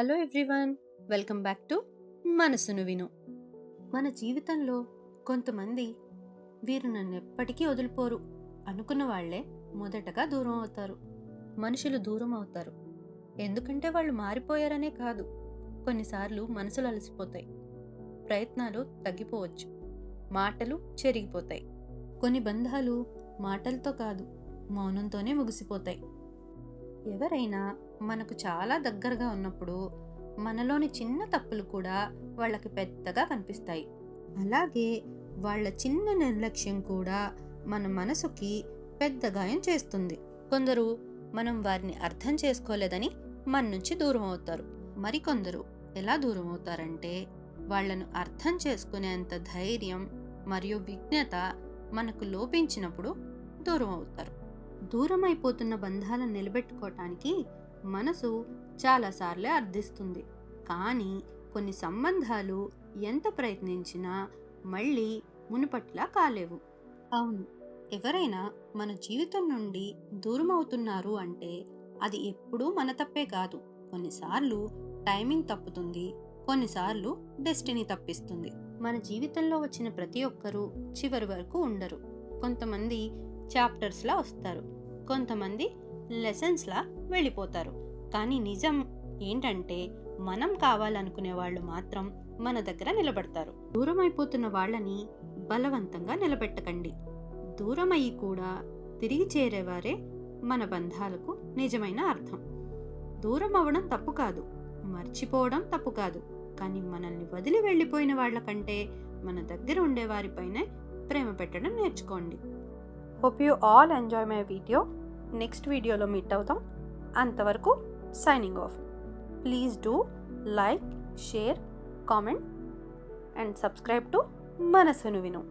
Hello everyone welcome back to Manasunu Vinu మన జీవితంలో కొంతమంది వీరు నన్ను ఎప్పటికీ వదిలిపోరు. అనుకున్న వాళ్ళే మొదటగా దూరం అవుతారు. మనుషులు దూరం అవుతారు. ఎందుకంటే వాళ్ళు మారిపోయారనే కాదు. కొన్నిసార్లు మనసులు అలసిపోతాయి. ప్రయత్నాలు తగ్గిపోవచ్చు. మాటలు చెరిగిపోతాయి. కొన్ని బంధాలు మాటలతో కాదు మౌనంతోనే ముగిసిపోతాయి. ఎవరైనా మనకు చాలా దగ్గరగా ఉన్నప్పుడు మనలోని చిన్న తప్పులు కూడా వాళ్ళకి పెద్దగా కనిపిస్తాయి. అలాగే వాళ్ళ చిన్న నిర్లక్ష్యం కూడా మన మనసుకి పెద్ద గాయం చేస్తుంది. కొందరు మనం వారిని అర్థం చేసుకోలేదని మన నుంచి దూరం అవుతారు. మరికొందరు ఎలా దూరం అవుతారంటే వాళ్ళను అర్థం చేసుకునేంత ధైర్యం మరియు విజ్ఞత మనకు లోపించినప్పుడు దూరం అవుతారు. దూరం అయిపోతున్న బంధాలను నిలబెట్టుకోవటానికి మనసు చాలాసార్లే అర్థిస్తుంది. కానీ కొన్ని సంబంధాలు ఎంత ప్రయత్నించినా మళ్ళీ మునుపట్లా కాలేవు. అవును ఎవరైనా మన జీవితం నుండి దూరం అవుతున్నారు అంటే అది ఎప్పుడూ మన తప్పే కాదు. కొన్నిసార్లు టైమింగ్ తప్పుతుంది కొన్నిసార్లు డెస్టినీ తప్పిస్తుంది. మన జీవితంలో వచ్చిన ప్రతి ఒక్కరూ చివరి వరకు ఉండరు. కొంతమంది చాప్టర్స్లా వస్తారు. కొంతమంది లెసన్స్లా వెళ్ళిపోతారు. కానీ నిజం ఏంటంటే మనం కావాలనుకునే వాళ్ళు మాత్రం మన దగ్గర నిలబడతారు. దూరం అయిపోతున్న వాళ్ళని బలవంతంగా నిలబెట్టకండి. దూరం అయ్యి కూడా తిరిగి చేరేవారే మన బంధాలకు నిజమైన అర్థం. దూరం అవ్వడం తప్పు కాదు. మర్చిపోవడం తప్పు కాదు. కానీ మనల్ని వదిలి వెళ్ళిపోయిన వాళ్ళకంటే మన దగ్గర ఉండేవారిపైనే ప్రేమ పెట్టడం నేర్చుకోండి. Hope you all enjoy my video next వీడియోలో మీట్ అవుతాం. అంతవరకు signing off please do like share comment and subscribe to Manasunu Vinu